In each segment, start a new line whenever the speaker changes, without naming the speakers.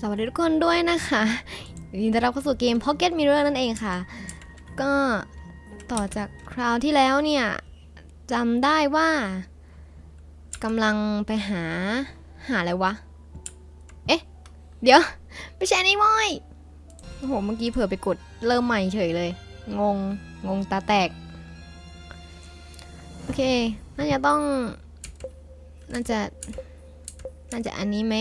สวัสดีทุกคนด้วยนะคะยินดีต้อนรับเข้าสู่เกม Pocket Mirror นั่นเองค่ะ ก็ต่อจากคราวที่แล้วเนี่ยจำได้ว่ากำลังไปหาหาอะไรวะ เอ๊ะ เดี๋ยว ไม่ใช่นี่ม้อยโอ้โหเมื่อกี้เผื่อไปกดเริ่มใหม่เฉยเลย งง งงตาแตก โอเค น่าจะต้อง น่าจะ น่าจะอันนี้ไหม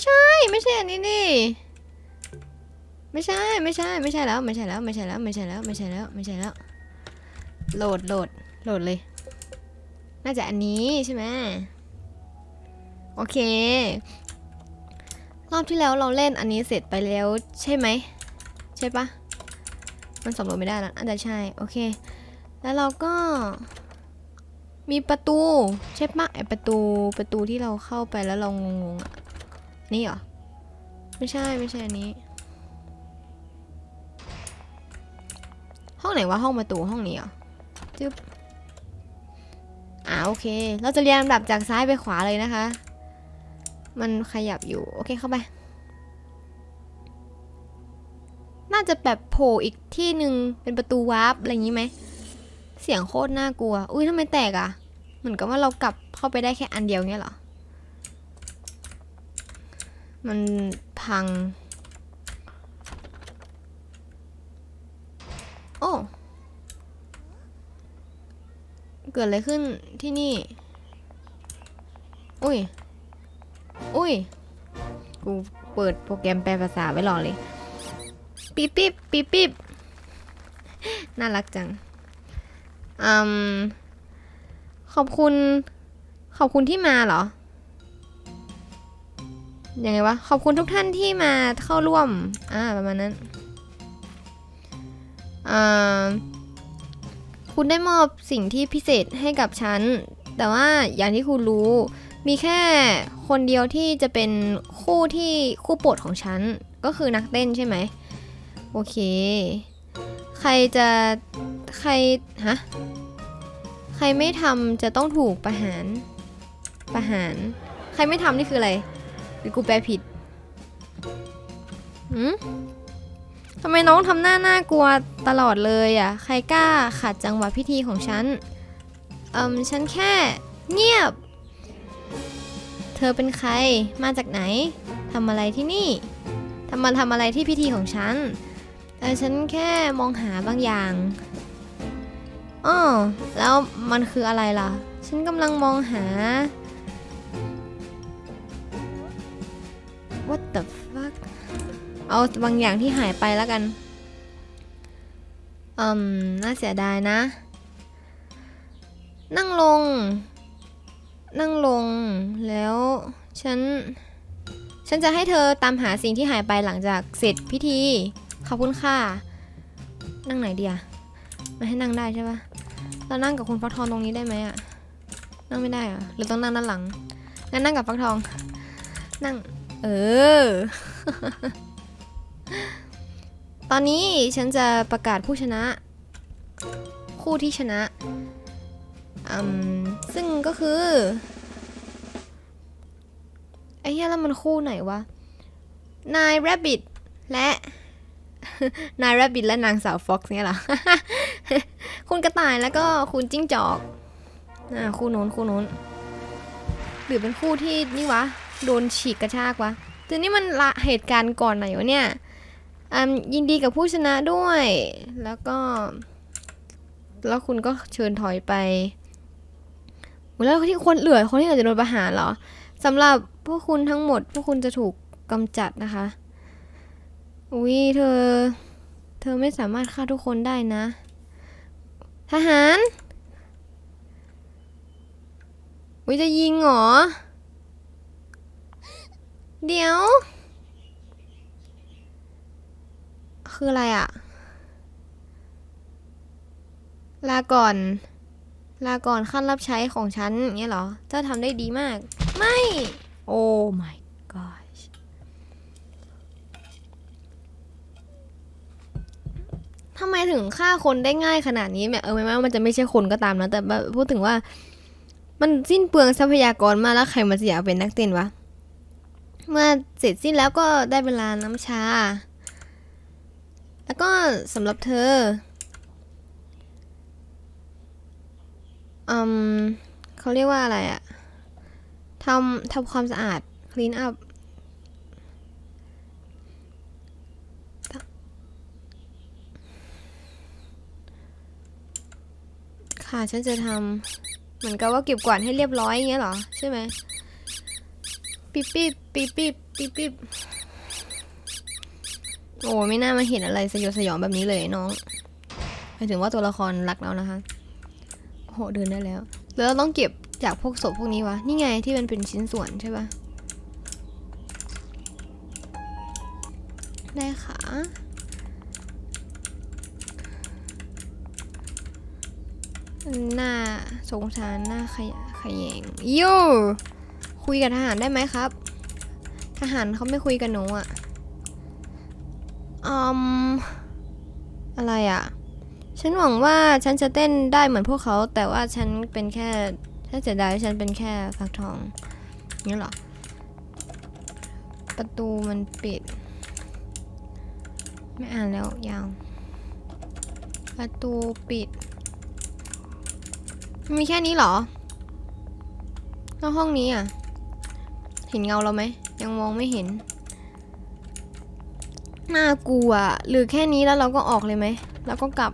ไม่ใช่ ไม่ใช่อันนี้นี่ ไม่ใช่ ไม่ใช่ ไม่ใช่แล้ว ไม่ใช่แล้ว ไม่ใช่แล้ว ไม่ใช่แล้ว ไม่ใช่แล้ว ไม่ใช่แล้ว โหลด โหลด โหลดเลย น่าจะอันนี้ใช่ไหมโอเค รอบที่แล้วเราเล่นอันนี้เสร็จไปแล้วใช่ไหม ใช่ปะมันสำรวจไม่ได้แล้วอันจะใช่ โอเค แล้วเราก็มีประตู ใช่ปะไอประตูประตูที่เราเข้าไปแล้วเรางงๆอะ นี่เหรอ ไม่ใช่ไม่ใช่อันนี้ ห้องไหนวะห้องประตูห้องนี้เหรอจึ๊บอ่าโอเค เราจะเรียงลำดับจากซ้ายไปขวาเลยนะคะ มันขยับอยู่ โอเคเข้าไป น่าจะแบบโผล่อีกที่หนึ่งเป็นประตูวาร์ปอะไรอย่างนี้ไหม เสียงโคตรน่ากลัว อุ้ยทำไมแตกอะ่ะ เหมือนกับว่าเรากลับเข้าไปได้แค่อันเดียวเงี้ยเหรอ มันพัง โอ้ เกิดอะไรขึ้นที่นี่ อุ้ย อุ้ย กูเปิดโปรแกรมแปลภาษาไว้รอเลย ปิ๊บปิ๊บปิ๊บปิ๊บน่ารักจังอืมขอบคุณ ขอบคุณที่มาเหรอ ยังไงวะ ขอบคุณทุกท่านที่มาเข้าร่วม อ่า ประมาณนั้นอ่าคุณได้มอบสิ่งที่พิเศษให้กับฉัน แต่ว่าอย่างที่คุณรู้ มีแค่คนเดียวที่จะเป็นคู่ที่คู่โปรดของฉัน ก็คือนักเต้นใช่ไหม โอเค ใครจะ ใคร ฮะ ใครไม่ทำจะต้องถูกประหาร ประหาร ใครไม่ทำนี่คืออะไร หรือกูแปลผิดหืมทำไมน้องทำหน้าน่ากลัวตลอดเลยอะ ใครกล้าขัดจังหวะพิธีของฉัน เอืมฉันแค่เงียบ เธอเป็นใคร มาจากไหน ทำอะไรที่นี่ ทำมาทำอะไรที่พิธีของฉันแต่ฉันแค่มองหาบางอย่างอ้อแล้วมันคืออะไรล่ะ ฉันกำลังมองหา What the fuck เอาบางอย่างที่หายไปแล้วกัน อืม น่าเสียดายนะ นั่งลง นั่งลง แล้วฉัน ฉันจะให้เธอตามหาสิ่งที่หายไปหลังจากเสร็จพิธี ขอบคุณค่ะ นั่งไหนเดียไม่ให้นั่งได้ใช่ปะเรานั่งกับคุณฟักทองตรงนี้ได้ไหมอะนั่งไม่ได้เหรอหรือต้องนั่งด้านหลังงั้นนั่งกับฟักทอง นั่ง เออ ตอนนี้ฉันจะประกาศผู้ชนะ คู่ที่ชนะอืมซึ่งก็คือไอ้เหี้ยแล้วมันคู่ไหนวะ นายแรบบิทและ นายแรบบิทและนางสาวฟ็อกซ์เนี่ยหรอ คุณกระต่ายแล้วก็คุณจิ้งจอก อ่า คู่โน้นคู่โน้น หรือเป็นคู่ที่นี่วะ โดนฉีกกระชากวะแต่นี่มันละเหตุการณ์ก่อนไหนวะเนี่ยอืมยินดีกับผู้ชนะด้วย แล้วก็ แล้วคุณก็เชิญถอยไปโอ้แล้วที่คนเหลือคนที่อาจจะโดนประหารเหรอสำหรับพวกคุณทั้งหมด พวกคุณจะถูกกำจัดนะคะ อุ้ยเธอ เธอไม่สามารถฆ่าทุกคนได้นะ ทหาร อุ้ยจะยิงเหรอ เดี๋ยว คืออะไรอะลาก่อน ลาก่อนขั้นรับใช้ของฉันเงี้ยเหรอเจ้าทำได้ดีมาก ไม่ โอ้ my gosh ททำไมถึงฆ่าคนได้ง่ายขนาดนี้แม้เออไม่ว่ามันจะไม่ใช่คนก็ตามนะ แต่แบบพูดถึงว่า มันสิ้นเปลืองทรัพยากรมากแล้วใครมาจะอยากเป็นนักเต้นวะ เมื่อเสร็จสิ้นแล้วก็ได้เวลาน้ำชา แล้วก็สำหรับเธออืมเขาเรียกว่าอะไรอะทำทำความสะอาด clean up ค่ะ ฉันจะทำเหมือนกับว่าเก็บกวาดให้เรียบร้อยอย่างเงี้ยเหรอ ใช่ไหม ปิ๊บปิ๊บปิ๊บปิ๊บปิ๊บปิ๊บโอ้ไม่น่ามาเห็นอะไรสยดสยองแบบนี้เลยน้องหมายถึงว่าตัวละครรักเรานะคะโอ้โหเดินได้แล้ว แล้วเราต้องเก็บจากพวกศพพวกนี้วะ นี่ไงที่มันเป็นชิ้นส่วนใช่ปะได้ค่ะ หน้าสงสารหน้าขยะขยแยงย่ คุยกับทหารได้ไหมครับ ทหารเขาไม่คุยกับหนูอะอืมอะไรอะฉันหวังว่าฉันจะเต้นได้เหมือนพวกเขา แต่ว่าฉันเป็นแค่ฉันเสียดายฉันเป็นแค่ฟักทองนี่หรอ ประตูมันปิด ไม่อ่านแล้วยาวประตูปิด มีแค่นี้เหรอ แล้วห้องนี้อะ เห็นเงาเราไหม ยังมองไม่เห็น น่ากลัวหรือแค่นี้แล้วเราก็ออกเลยไหม แล้วก็กลับ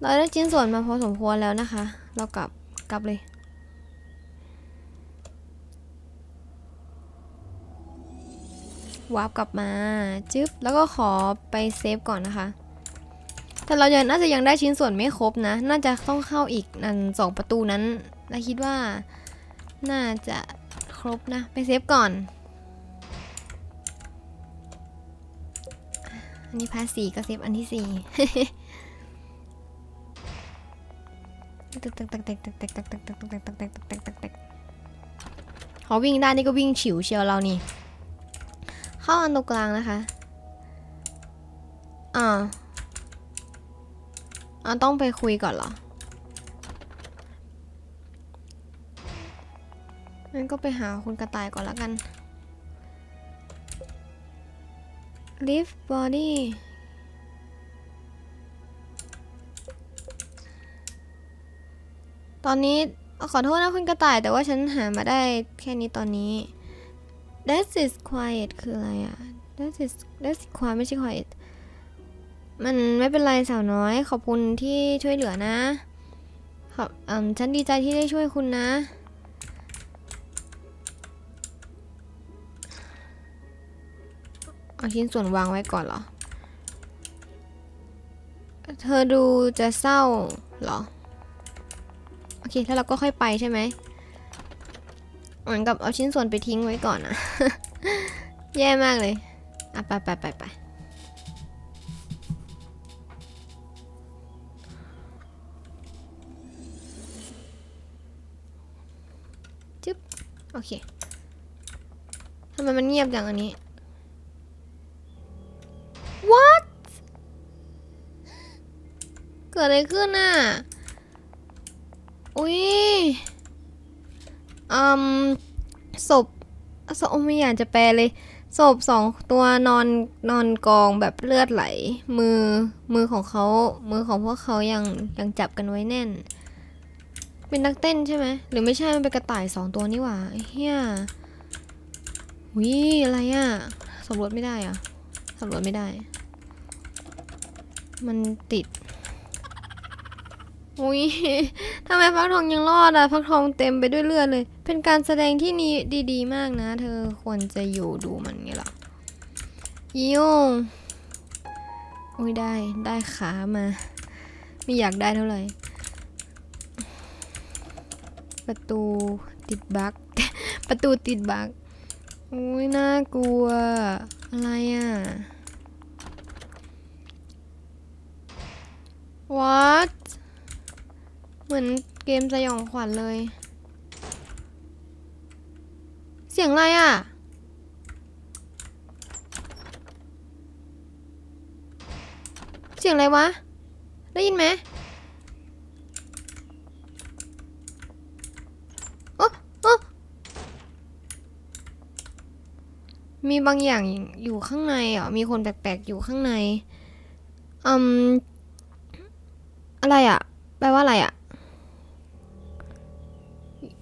เราได้ชิ้นส่วนมาพอสมควรแล้วนะคะ เรากลับ กลับเลยวาร์ปกลับมาจึ๊บแล้วก็ขอไปเซฟก่อนนะคะ แต่เรายังน่าจะยังได้ชิ้นส่วนไม่ครบนะ น่าจะต้องเข้าอีกนันสองประตูนั้นและคิดว่า น่าจะ รบนะ ไปเซฟก่อน อันนี้พาสี่ก็เซฟอันที่สี่ตึกตึกตึกตึกตึกตึกตึกตึกตึกตึกตึกตึกตึกตึกตึกตึกเขาวิ่งได้นี่ก็วิ่งฉิวเชียวเรานี่ เข้าอันตรงกลางนะคะ อ่าอ่าต้องไปคุยก่อนเหรอ งั้นก็ไปหาคุณกระต่ายก่อนล้วกัน lift body ตอนนี้ขอโทษนะคุณกระต่ายแต่ว่าฉันหามาได้แค่นี้ตอนนี้ that is quiet คืออะไรอะ that is that is quiet ไม่ใช่ quiet มันไม่เป็นไรสาวน้อย ขอบคุณที่ช่วยเหลือนะ ขอบฉันดีใจที่ได้ช่วยคุณนะ เอาชิ้นส่วนวางไว้ก่อนเหรอ เธอดูจะเศร้าเหรอ โอเคแล้วเราก็ค่อยไปใช่ไหมเหมือนกับเอาชิ้นส่วนไปทิ้งไว้ก่อนอะแย่มากเลย อะไปไปไปไปจึ๊บ โอเคทำไมมันเงียบจังอันนี้ กิดอะไรขึ้นน่ะ อุ้ยอืมศพศพไม่อยากจะแปลเลย ศพสองตัวนอนนอนกองแบบเลือดไหล มือมือของเขา มือของพวกเขายังยังจับกันไว้แน่น เป็นนักเต้นใช่ไหม หรือไม่ใช่มันเป็นกระต่ายสองตัวนี่หว่าเฮียวิอะไรอะ่ะสำรวจไม่ได้อะสำรวจไม่ได้ มันติด อุ้ยทำไมฟักทองยังรอดอะฟักทองเต็มไปด้วยเลือดเลย เป็นการแสดงที่นี่ดีๆ มากนะ เธอควรจะอยู่ดูมันไงล่ะยิวอุ้ยได้ได้ขามา ไม่อยากได้เท่าไหร่ ประตูติดบั๊กประตูติดบั๊กอุ้ยน่ากลัว อะไรอะ What เหมือนเกมสยองขวัญเลย เสียงอะไรอะ เสียงอะไรวะ ได้ยินไหมโอ๊ะโอ๊ะมีบางอย่างอยู่ข้างในเหรอมีคนแปลกๆอยู่ข้างใน อืม อะไรอะแปลว่าอะไรอะ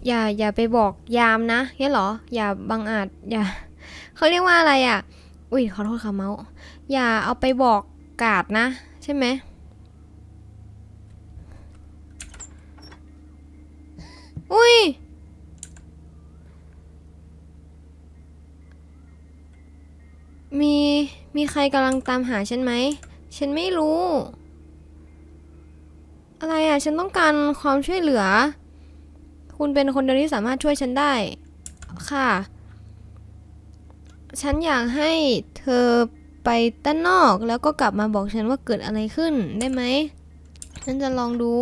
อย่าอย่าไปบอกยามนะเนี่ยเหรอ อย่าบังอาจอย่าเขาเรียกว่าอะไรอะอุ้ยขอโทษค่ะเมาส์อย่าเอาไปบอกกาดนะ ใช่ไหมอุ้ยมีมีใครกำลังตามหาฉันไหม ฉันไม่รู้ อะไรอะ ฉันต้องการความช่วยเหลือ คุณเป็นคนเดียวที่สามารถช่วยฉันได้ ค่ะ ฉันอยากให้เธอไปด้านนอกแล้วก็กลับมาบอกฉันว่าเกิดอะไรขึ้นได้ไหม ฉันจะลองดู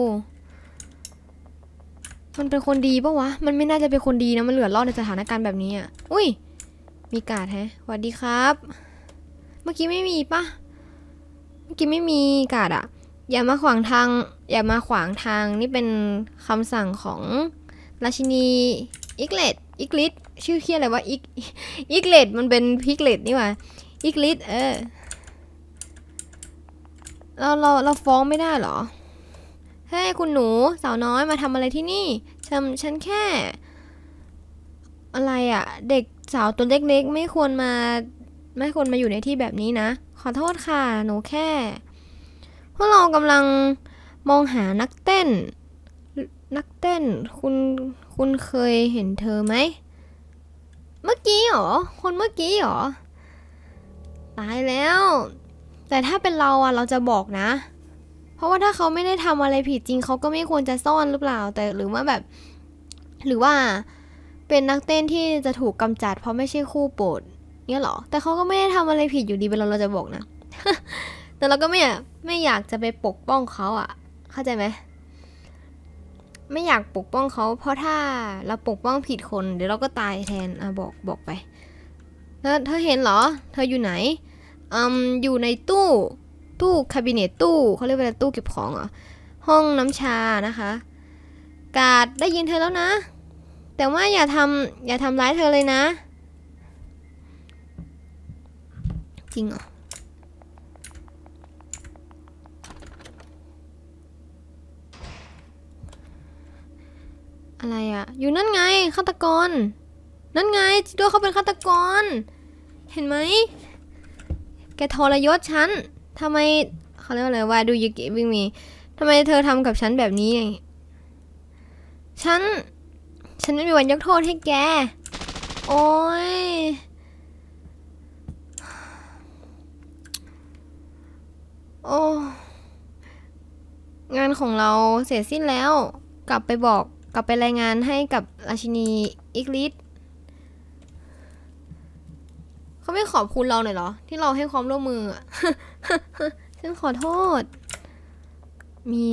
มันเป็นคนดีปะวะ มันไม่น่าจะเป็นคนดีนะ มันเหลือรอดในสถานการณ์แบบนี้อะ อุ้ย มีการ์ดแฮะสวัสดีครับ เมื่อกี้ไม่มีปะเมื่อกี้ไม่มีการ์ดอะอย่ามาขวางทาง อย่ามาขวางทาง นี่เป็นคำสั่งของ ราชินีอิกเลตอิกลิตชื่อเคียอะไรวะอิกอิกเลตมันเป็นพิกเลตนี่หว่าอิกลิตเออเราเราเราฟ้องไม่ได้เหรอเฮ้ยคุณหนูสาวน้อยมาทำอะไรที่นี่ฉันฉันแค่ อะไรอะ่ะ เด็กสาวตัวเล็กๆ ไม่ควรมา ไม่ควรมาอยู่ในที่แบบนี้นะ ขอโทษค่ะ หนูแค่ พวกเรากำลังมองหานักเต้น นักเต้นคุณคุณเคยเห็นเธอไหม เมื่อกี้เหรอ คนเมื่อกี้เหรอ ตายแล้ว แต่ถ้าเป็นเราอะเราจะบอกนะ เพราะว่าถ้าเขาไม่ได้ทำอะไรผิดจริงเขาก็ไม่ควรจะซ่อนหรือเปล่า แต่หรือว่าแบบ หรือว่าเป็นนักเต้นที่จะถูกกำจัด เพราะไม่ใช่คู่โปรดเนี่ยเหรอ แต่เขาก็ไม่ได้ทำอะไรผิดอยู่ดีเป็นเราเราจะบอกนะ แต่เราก็ไม่ไม่อยากจะไปปกป้องเขาอะเข้าใจไหม ไม่อยากปกป้องเขา เพราะถ้าเราปกป้องผิดคน เดี๋ยวเราก็ตายแทนอะบอกบอกไปแล้วเธอเห็นเหรอ เธออยู่ไหนอืมอยู่ในตู้ตู้คาบิเนตตู้เขาเรียกว่าตู้เก็บของเหรอห้องน้ำชานะคะ กาดได้ยินเธอแล้วนะ แต่ว่าอย่าทำอย่าทำร้ายเธอเลยนะ จริงเหรอ อะไรอะอยู่นั่นไงฆาตกร นั่นไงจิโดเขาเป็นฆาตกร เห็นไหม แกทรยศฉันทำไมเขาเรียกว่าอะไรว่าดูยูกิวิ่งมีทำไมเธอทำกับฉันแบบนี้ ฉัน ฉันไม่มีวันยกโทษให้แก โอ้ยโอ้งานของเราเสร็จสิ้นแล้ว กลับไปบอก กลับไปรายงานให้กับราชินีอิกลิสเขาไม่ขอบคุณเราหน่อยเหรอ ที่เราให้ความร่วมมือ ฉันขอโทษ มี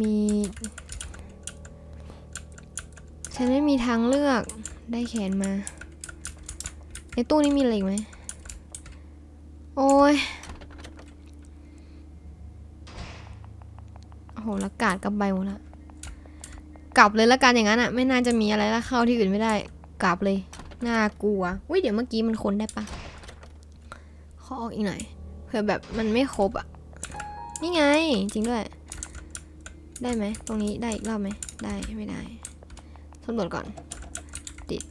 มี ฉันไม่มีทางเลือกได้แขนมา ในตู้นี้มีอะไรอีกไหม โอ้ยโหล้วกาดกับใบหมดละ กลับเลยละกันอย่างนั้นอะไม่น่าจะมีอะไรแล้วเข้าที่อื่นไม่ได้ กลับเลยน่ากลัวอุ้ยเดี๋ยวเมื่อกี้มันคนได้ปะขอออกอีกหน่อยเผื่อแบบมันไม่ครบอะนี่ไงจริงด้วย ได้ไหมตรงนี้ได้อีกรอบไหมได้ไม่ได้สำรวจก่อนติด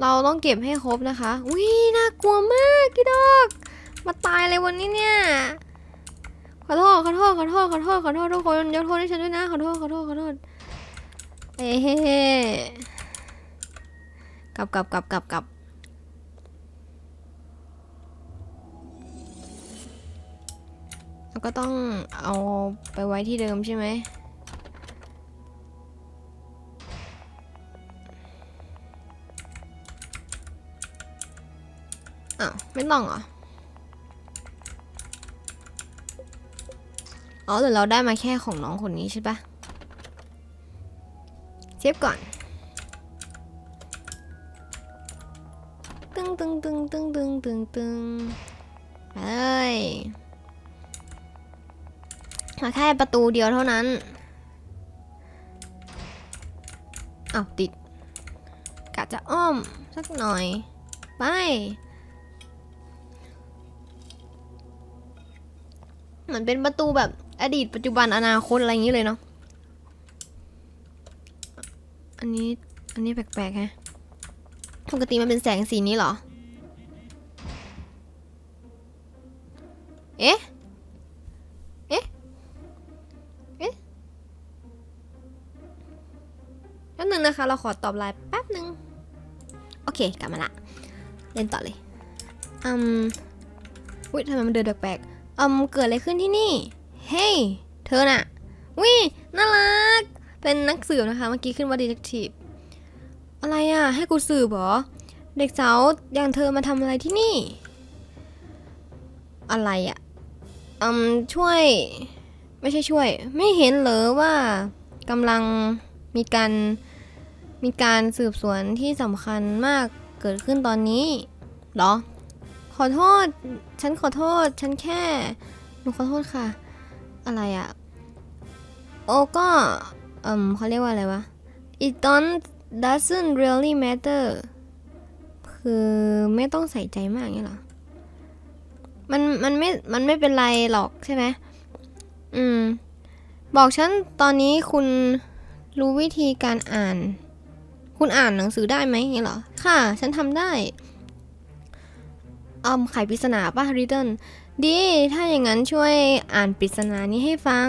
เราต้องเก็บให้ครบนะคะอุ้ยน่ากลัวมากพี่ดอก มาตายเลยวันนี้เนี่ย ขอโทษขอโทษขอโทษขอโทษขอโทษทุกคนยกโทษให้ฉันด้วยนะขอโทษขอโทษขอโทษเอ้เฮ้กลับกลับกลับกลับกลับแล้วก็ต้องเอาไปไว้ที่เดิมใช่ไหมอ้าวไม่ต้องเหรอ อ๋อแต่เราได้มาแค่ของน้องคนนี้ใช่ปะเซฟก่อน ตึงตึงตึงตึงตึงตึงตึงไปไปเลยมาแค่ประตูเดียวเท่านั้นอ้าวติดกะจะอ้อมสักหน่อย ไปเหมือนเป็นประตูแบบ อดีตปัจจุบันอนาคตอะไรอย่างนี้เลยเนาะ อันนี้ อันนี้แปลกๆฮะ ปกติมันเป็นแสงสีนี้เหรอ เอ๊ะ เอ๊ะ เอ๊ะแป๊บนึงนะคะ เราขอตอบไลน์แป๊บนึง โอเค กลับมาละ เล่นต่อเลย อืม อุ้ยทำไมมันเดินแปลกๆอืม เกิดอะไรขึ้นที่นี่ เฮ้ยเธอน่ะวิน่ารัก เป็นนักสืบนะคะ เมื่อกี้ขึ้นว่าดีเทคทีฟอะไรอะ ให้กูสืบเหรอ เด็กสาวอย่างเธอมาทำอะไรที่นี่ อะไรอะอืมช่วย ไม่ใช่ช่วย ไม่เห็นเหรอว่ากำลังมีการมีการสืบสวนที่สำคัญมากเกิดขึ้นตอนนี้หรอ ขอโทษ ฉันขอโทษ ฉันแค่ หนูขอโทษค่ะ อะไรอะ โอ้ก็ เอืมเขาเรียกว่าอะไรวะ it don't doesn't really matter คือไม่ต้องใส่ใจมากเงี้ยหรอ มันมันไม่ มันไม่เป็นไรหรอกใช่ไหม อืม บอกฉันตอนนี้คุณรู้วิธีการอ่าน คุณอ่านหนังสือได้ไหมอย่างเงี้ยหรอ ค่ะ ฉันทำได้ อมไขปริศนาป่ะริดเดิลดี ถ้าอย่างนั้นช่วยอ่านปริศนานี้ให้ฟัง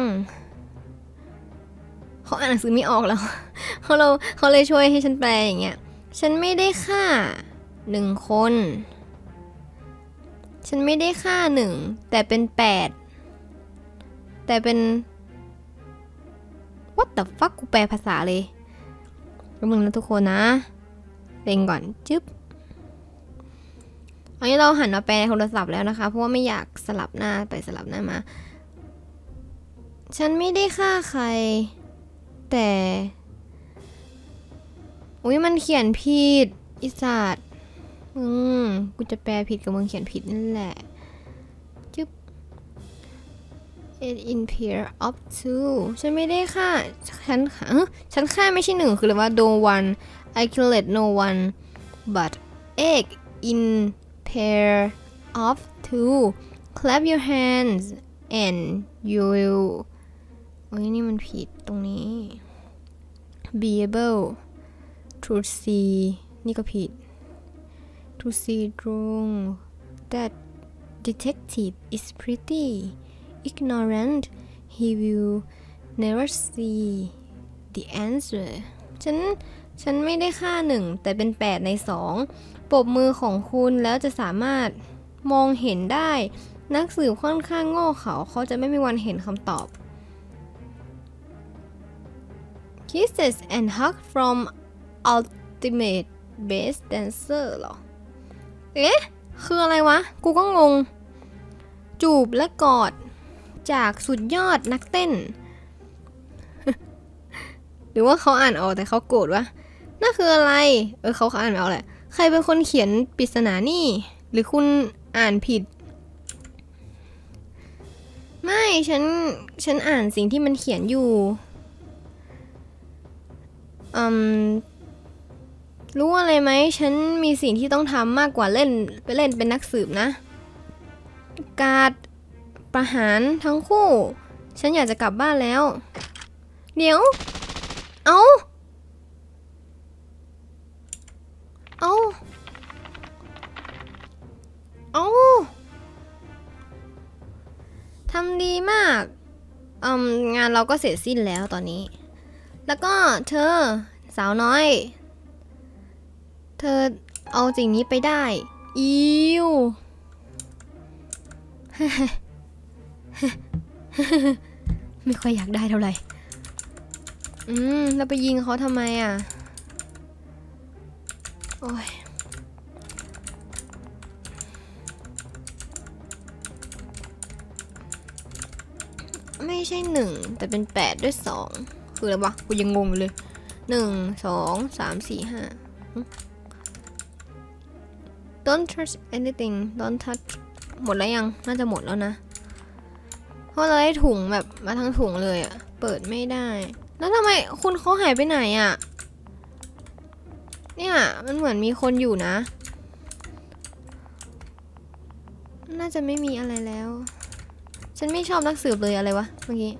เขาอ่านหนังสือไม่ออกแล้วเขาเราเขาเลยช่วยให้ฉันแปลอย่างเงี้ย ฉันไม่ได้ฆ่าหนึ่งคน ฉันไม่ได้ฆ่าหนึ่งแต่เป็นแปดแต่เป็น what the fuck กูแปลภาษาเลยแป๊บนึงนะทุกคนนะเล็งก่อน จึ๊บ ตอนนี้เราหันมาแปลในโทรศัพท์แล้วนะคะ เพราะว่าไม่อยากสลับหน้าไปสลับหน้ามา ฉันไม่ได้ฆ่าใคร แต่อุ้ยมันเขียนผิดอิสาดอืมกูจะแปลผิดกับมึงเขียนผิดนั่นแหละจึ๊บ it in pair of two ฉันไม่ได้ฆ่า ฉันเอ้อฉันฆ่าไม่ใช่หนึ่งคือเลยกว่า no one I killed no one but egg in pair of two clap your hands and you will โอ้ยนี่มันผิดตรงนี้ be able to see นี่ก็ผิด to see through that detective is pretty ignorant he will never see the answer ฉัน ฉันไม่ได้ค่าหนึ่งแต่เป็น 8 ในสอง ปบมือของคุณแล้วจะสามารถมองเห็นได้ นักสืบค่อนข้างโง่เขาเขาจะไม่มีวันเห็นคำตอบ Kisses and hug from ultimate best dancer หรอ เอ๊ะ คืออะไรวะ กูก็งง จูบและกอด จากสุดยอดนักเต้น หรือว่าเขาอ่านออกแต่เขาโกรธวะนั่นคืออะไร เออเขาอ่านไม่ออกแหละ ใครเป็นคนเขียนปริศนานี่ หรือคุณอ่านผิด ไม่ฉัน ฉันอ่านสิ่งที่มันเขียนอยู่อืมรู้อะไรไหม ฉันมีสิ่งที่ต้องทำมากกว่าเล่นไปเล่นเป็นนักสืบนะ การประหารทั้งคู่ ฉันอยากจะกลับบ้านแล้ว เดี๋ยว เอา เอาเอาทำดีมากอืมงานเราก็เสร็จสิ้นแล้วตอนนี้ แล้วก็เธอสาวน้อย เธอเอาสิ่งนี้ไปได้ อิวไม่ค่อยอยากได้เท่าไหร่ อืมแล้วไปยิงเขาทำไมอะ โอ้ยไม่ใช่หนึ่งแต่เป็นแปดด้วยสองคืออะไรวะกูยังงงเลยหนึ่งสองสามสี่ห้า Don't touch anything Don't touch หมดแล้วยัง น่าจะหมดแล้วนะ เพราะเราได้ถุงแบบมาทั้งถุงเลยอะเปิดไม่ได้ แล้วทำไมคุณเขาหายไปไหนอะ เนี่ย มันเหมือนมีคนอยู่นะ น่าจะไม่มีอะไรแล้ว ฉันไม่ชอบนักสืบเลยอะไรวะเมื่อกี้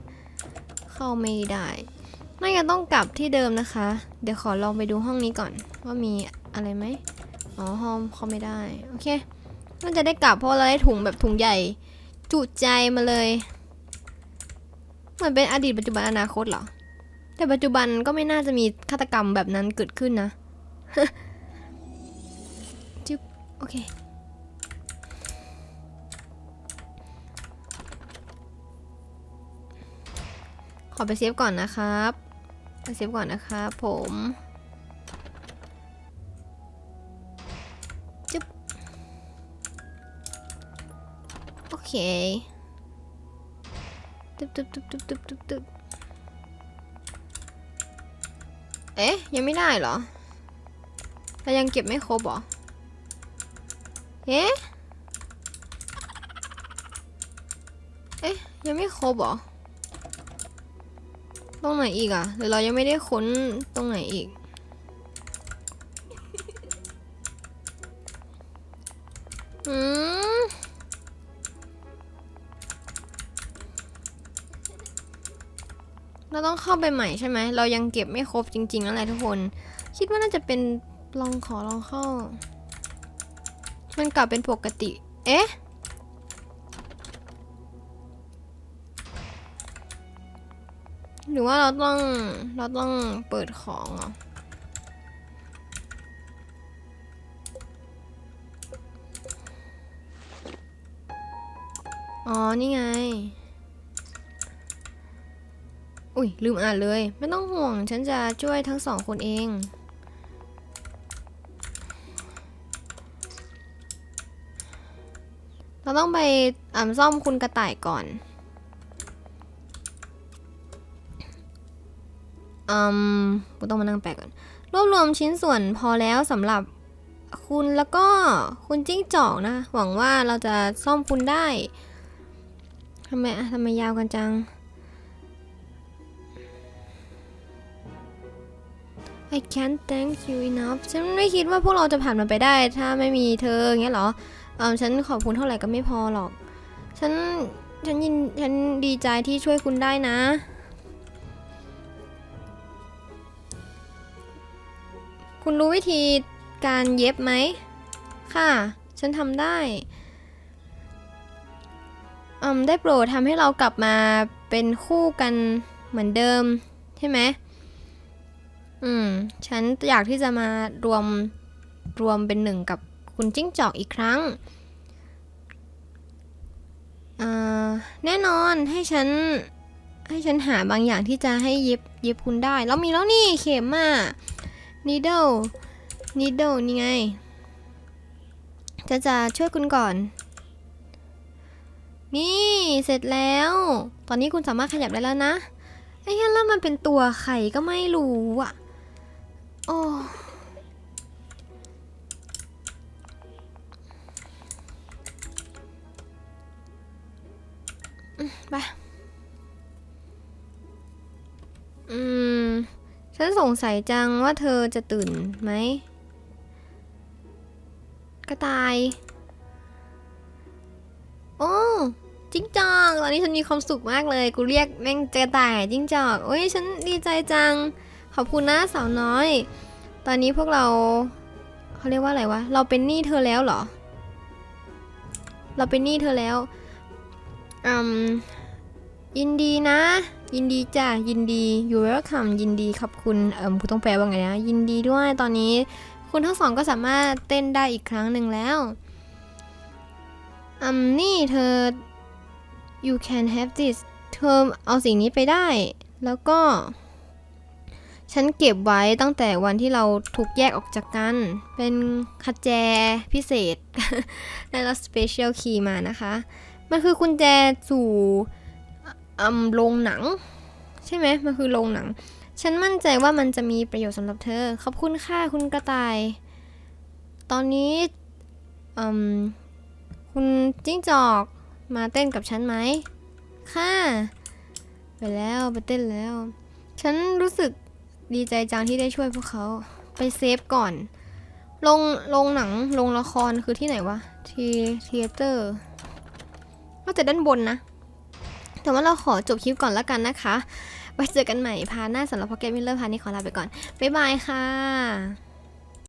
เข้าไม่ได้น่าจะต้องกลับที่เดิมนะคะ เดี๋ยวขอลองไปดูห้องนี้ก่อนว่ามีอะไรไหมอ๋อห้องเข้าไม่ได้ โอเค น่าจะได้กลับเพราะเราได้ถุงแบบถุงใหญ่ จุใจมาเลย เหมือนเป็นอดีตปัจจุบันอนาคตเหรอ แต่ปัจจุบันก็ไม่น่าจะมีฆาตกรรมแบบนั้นเกิดขึ้นนะ จึ๊บโอเค ขอไปเซฟก่อนนะครับ ไปเซฟก่อนนะครับผมจึ๊บโอเคตึ๊บตึ๊บตึ๊บตึ๊บตึ๊บตึ๊บเอ๊ะ ยังไม่ได้เหรอ เรายังเก็บไม่ครบหรอเอ๊ะเอ๊ะยังไม่ครบหรอตรงไหนอีกอะหรือเรายังไม่ได้ค้นตรงไหนอีก อืมเราต้องเข้าไปใหม่ใช่ไหม เรายังเก็บไม่ครบจริงๆนั่นแหละทุกคน คิดว่าน่าจะเป็น ลองขอลองเข้า มันกลับเป็นปกติ เอ๊ะ หรือว่าเราต้อง เราต้องเปิดของเหรออ๋อ นี่ไง อุ้ยลืมอ่านเลย ไม่ต้องห่วง ฉันจะช่วยทั้งสองคนเอง เราต้องไปอ่าซ่อมคุณกระต่ายก่อนอืมกูต้องมานั่งแปลก่อน รวบรวมชิ้นส่วนพอแล้วสำหรับคุณแล้วก็คุณจิ้งจอกนะ หวังว่าเราจะซ่อมคุณได้ทำไมอะทำไมยาวกันจัง I can't thank you enough ฉันไม่คิดว่าพวกเราจะผ่านมันไปได้ ถ้าไม่มีเธออย่างเงี้ยหรอ เออฉันขอบคุณเท่าไหร่ก็ไม่พอหรอก ฉัน ฉันยิน ฉันดีใจที่ช่วยคุณได้นะ คุณรู้วิธีการเย็บไหม ค่ะ ฉันทำได้อืมได้โปรดทำให้เรากลับมาเป็นคู่กันเหมือนเดิม ใช่ไหม อืม ฉันอยากที่จะมารวมรวมเป็นหนึ่งกับ คุณจิ้งจอกอีกครั้ง แน่นอนให้ฉัน ให้ฉันหาบางอย่างที่จะให้เย็บเย็บคุณได้ แล้วมีแล้วนี่เข็มอะ needle needle นี่ไง จะจะช่วยคุณก่อน นี่เสร็จแล้ว ตอนนี้คุณสามารถขยับได้แล้วนะไอ้เหี้ยแล้วมันเป็นตัวไข่ก็ไม่รู้อะ โอ้ ไป อืม ฉันสงสัยจังว่าเธอจะตื่นไหม กระต่าย โอ้จิ้งจอก ตอนนี้ฉันมีความสุขมากเลย กูเรียกแม่งกระต่ายจิ้งจอกโอ้ยฉันดีใจจัง ขอบคุณนะสาวน้อย ตอนนี้พวกเราเขาเรียกว่าอะไรวะ เราเป็นหนี้เธอแล้วเหรอ เราเป็นหนี้เธอแล้วอืม ยินดีนะ ยินดีจ้ะยินดี you welcome ยินดีขอบคุณเอิมคุณต้องแปลว่าไงนะยินดีด้วยตอนนี้ คุณทั้งสองก็สามารถเต้นได้อีกครั้งหนึ่งแล้วอืมนี่เธอ you can have this เธอเอาสิ่งนี้ไปได้ แล้วก็ ฉันเก็บไว้ตั้งแต่วันที่เราถูกแยกออกจากกัน เป็นคัจแจพิเศษได้รับ special key มานะคะ มันคือกุญแจสู่ อืมโรงหนัง ใช่ไหมมันคือโรงหนัง ฉันมั่นใจว่ามันจะมีประโยชน์สำหรับเธอ ขอบคุณค่ะคุณกระต่าย ตอนนี้อืมคุคุณจิ้งจอกมาเต้นกับฉันไหม ค่ะ ไปแล้วไปเต้นแล้ว ฉันรู้สึกดีใจจังที่ได้ช่วยพวกเขา ไปเซฟก่อนลงลงหนังลงละครคือที่ไหนวะ ทีเทเตอร์ ก็จะด้านบนนะ แต่ว่าเราขอจบคลิปก่อนแล้วกันนะคะ ไว้เจอกันใหม่พาหน้าสำหรับพอกเก็ตมิลเลอร์พานี้ขอลาไปก่อน บ๊ายบายค่ะ